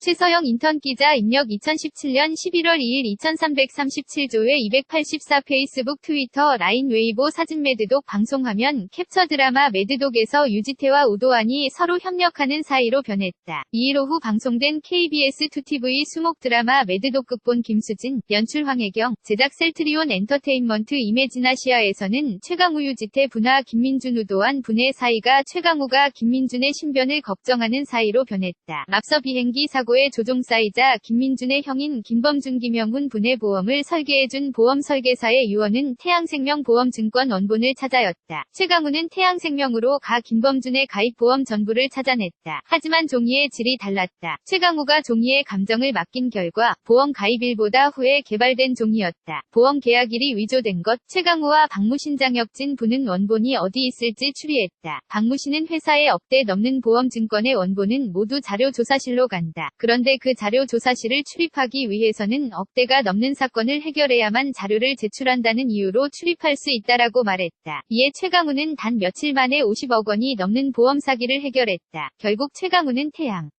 최서영 인턴 기자 입력 2017년 11월 2일 2337조회 284 페이스북 트위터 라인 웨이보 사진 매드독 방송화면 캡처 드라마 매드독에서 유지태와 우도환이 서로 협력하는 사이로 변했다. 2일 오후 방송된 KBS2TV 수목 드라마 매드독 극본 김수진, 연출 황혜경, 제작 셀트리온 엔터테인먼트 이메지나시아에서는 최강우 유지태 분화 김민준 우도환 분의 사이가 최강우가 김민준의 신변을 걱정하는 사이로 변했다. 앞서 비행기 사고 사고의 조종사이자 김민준의 형인 김범준 김영훈 분의 보험을 설계해준 보험 설계사의 유언은 태양생명보험증권 원본을 찾아였다. 최강우는 태양생명으로 가 김범준의 가입 보험 전부를 찾아냈다. 하지만 종이의 질이 달랐다. 최강우가 종이의 감정을 맡긴 결과 보험 가입일보다 후에 개발된 종이였다. 보험 계약일이 위조된 것 최강우와 박무신 장혁진 분은 원본이 어디 있을지 추리했다. 박무신은 회사에 억대 넘는 보험증권의 원본은 모두 자료조사실로 간다. 그런데 그 자료 조사실을 출입하기 위해서는 억대가 넘는 사건을 해결해야만 자료를 제출한다는 이유로 출입할 수 있다라고 말했다. 이에 최강우는 단 며칠 만에 50억 원이 넘는 보험 사기를 해결했다. 결국 최강우는 태양